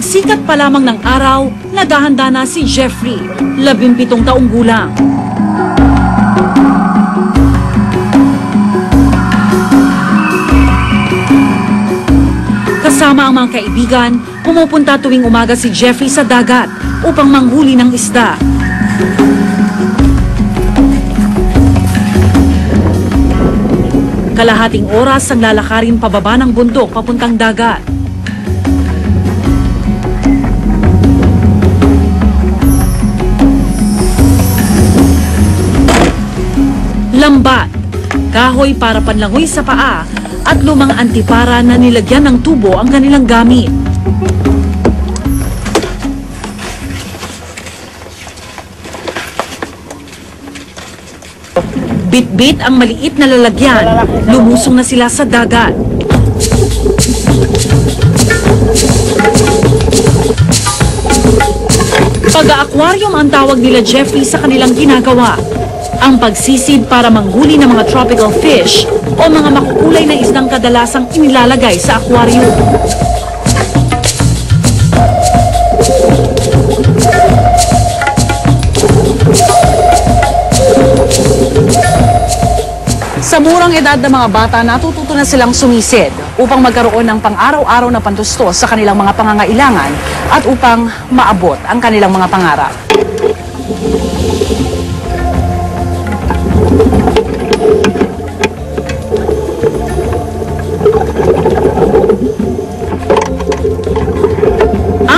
Pagsikat pa lamang ng araw, naghahanda na si Jeffrey, labimpitong taong gulang. Kasama ang mga kaibigan, pumupunta tuwing umaga si Jeffrey sa dagat upang manghuli ng isda. Kalahating oras ang lalakarin pababa ng bundok papuntang dagat. Lambat, kahoy para panlangoy sa paa at lumang antipara na nilagyan ng tubo ang kanilang gamit. Bit-bit ang maliit na lalagyan, lumusong na sila sa dagat. Pag-aquarium ang tawag nila Jeffrey sa kanilang ginagawa. Ang pagsisid para manghuli ng mga tropical fish o mga makukulay na isdang kadalasang inilalagay sa aquarium. Sa murang edad ng mga bata, natututo na silang sumisid upang magkaroon ng pang-araw-araw na pantustos sa kanilang mga pangangailangan at upang maabot ang kanilang mga pangarap. Ang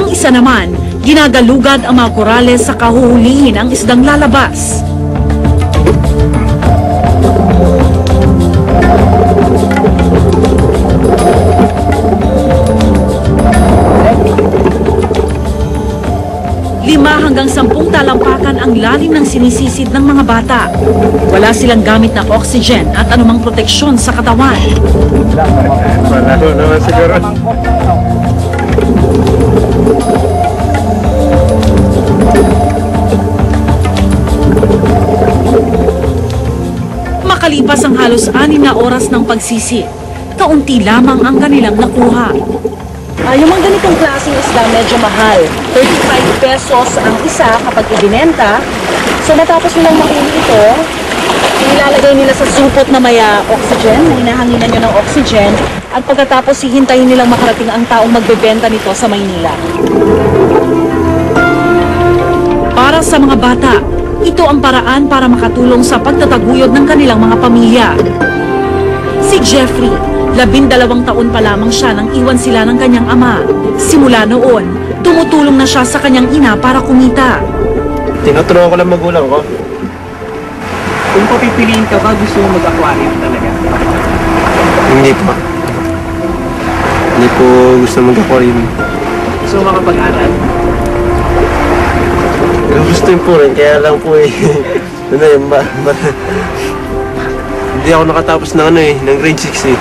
isa naman, ginagalugad ang mga korales sa kahuhulihin ang isdang lalabas. Lima hanggang sampung talampakan ang lalim ng sinisisid ng mga bata. Wala silang gamit na oxygen at anumang proteksyon sa katawan. Makalipas ang halos anim na oras ng pagsisid, kaunti lamang ang kanilang nakuha. Ah, yung mga ganitong klaseng isda medyo mahal. 35 pesos ang isa kapag ibinenta. So matapos nilang mahuli ito, nilalagay nila sa supot na may ah, oxygen, na hinahanginan nyo ng oxygen, at pagkatapos hihintayin nilang makarating ang taong magbebenta nito sa Maynila. Para sa mga bata, ito ang paraan para makatulong sa pagtataguyod ng kanilang mga pamilya. Si Jeffrey, labindalawang taon pa lamang siya nang iwan sila ng kanyang ama. Simula noon, tumutulong na siya sa kanyang ina para kumita. Tinutulungan ko lang magulang ko. Kung papipiliin ka ba, gusto mo mag-aquarium talaga? Hindi po. Hindi po gusto mag-aquarium. Gusto mo makapag-aral? Gusto po rin, kaya lang po eh. Ano na yun ba? Hindi ako nakatapos ng ano eh, ng grade 6 eh.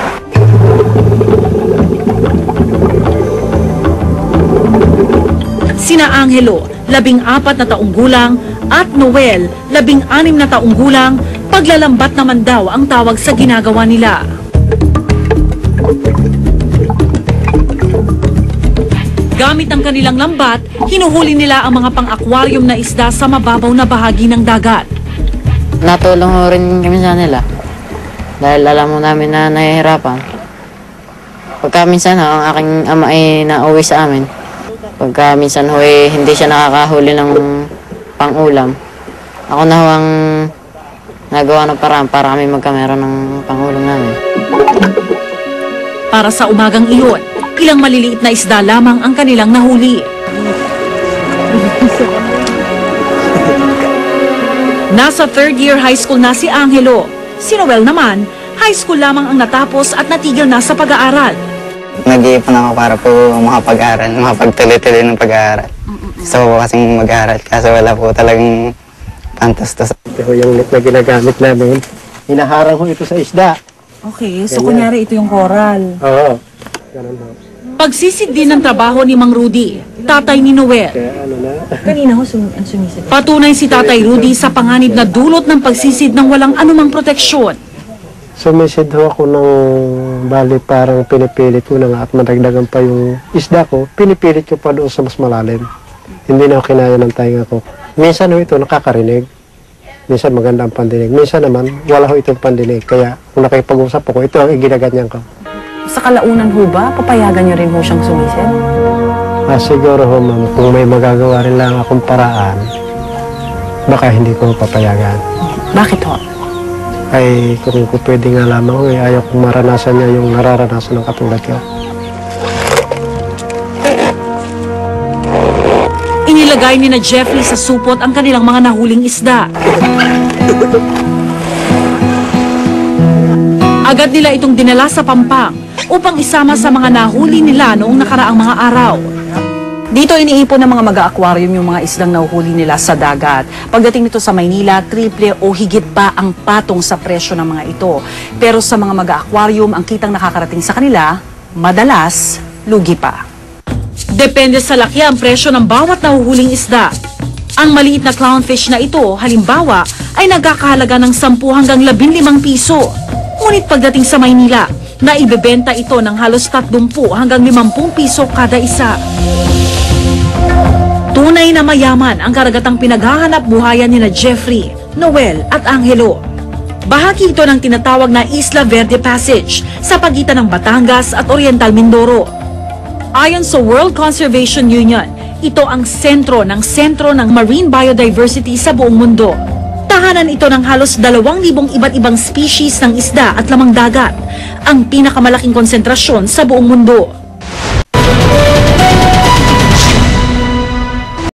Sina Angelo, labing apat na taong gulang, at Noel, labing anim na taong gulang, paglalambat naman daw ang tawag sa ginagawa nila. Gamit ang kanilang lambat, hinuhuli nila ang mga pang-aquarium na isda sa mababaw na bahagi ng dagat. Natulong rin kami sa nila. Dahil alam mo namin na nahihirapan. Pagka minsan ho, ang aking ama ay nauwi sa amin. Pagka minsan ho, eh, hindi siya nakakahuli ng pang-ulam. Ako na ho ang nagawa ng paraan para kami magkamera ng pang-ulam namin. Para sa umagang iyon, ilang maliliit na isda lamang ang kanilang nahuli. Nasa third year high school na si Angelo. Si Noel naman, high school lamang ang natapos at natigil na sa pag-aaral. Nag-iipon ako para po makapag-aral, makapagtuloy-tuloy ng pag-aaral. Gusto ko po kasing mag-aaral kaso wala po talagang pantastos. Ito ho yung net na ginagamit namin. Hinaharang ho ito sa isda. Okay, so kunyari ito yung coral. Oo. Ganun ho. Pagsisid din ng trabaho ni Mang Rudy, tatay ni Noel. Kaya ano na. Kanina ho sum ang sumisid. Patunay si Tatay Rudy sa panganib na dulot ng pagsisid ng walang anumang proteksyon. Sumisid ho ako ng bali parang pinipilit ko na nga at madagdagan pa yung isda ko, pinipilit ko pa doon sa mas malalim. Hindi na ako kinaya ng tainga ko. Minsan ho ito nakakarinig. Minsan maganda ang pandinig. Minsan naman wala ho itong pandinig. Kaya kung nakipag-usap ako, ito ang iginaganyan ko. Sa kalaunan ho ba, papayagan niyo rin ho siyang sumisid? Ah, siguro ho ma'am, kung may magagawa rin lang akong paraan, baka hindi ko papayagan. Bakit ho? Ay kung, kung pwede nga lamang, eh, ayaw kong maranasan niya yung nararanasan ng katulad ko. Inilagay ni na Jeffrey sa supot ang kanilang mga nahuling isda. Agad nila itong dinala sa pampang upang isama sa mga nahuli nila noong nakaraang mga araw. Dito iniipon ng mga mag-aquarium yung mga islang nahuhuli nila sa dagat. Pagdating nito sa Maynila, triple o higit pa ang patong sa presyo ng mga ito. Pero sa mga mag-aquarium, ang kitang nakakarating sa kanila, madalas, lugi pa. Depende sa laki ang presyo ng bawat nahuhuling isda. Ang maliit na clownfish na ito, halimbawa, ay nagkakahalaga ng 10 hanggang 15 piso. Ngunit pagdating sa Maynila, naibebenta ito ng halos 30 hanggang 50 piso kada isa. Tunay na mayaman ang karagatang pinaghahanap buhayan ni na Jeffrey, Noel at Angelo. Bahagi ito ng tinatawag na Isla Verde Passage sa pagitan ng Batangas at Oriental Mindoro. Ayon sa World Conservation Union, ito ang sentro ng sentro ng marine biodiversity sa buong mundo. Tahanan ito ng halos 2,000 iba't ibang species ng isda at lamang dagat, ang pinakamalaking konsentrasyon sa buong mundo.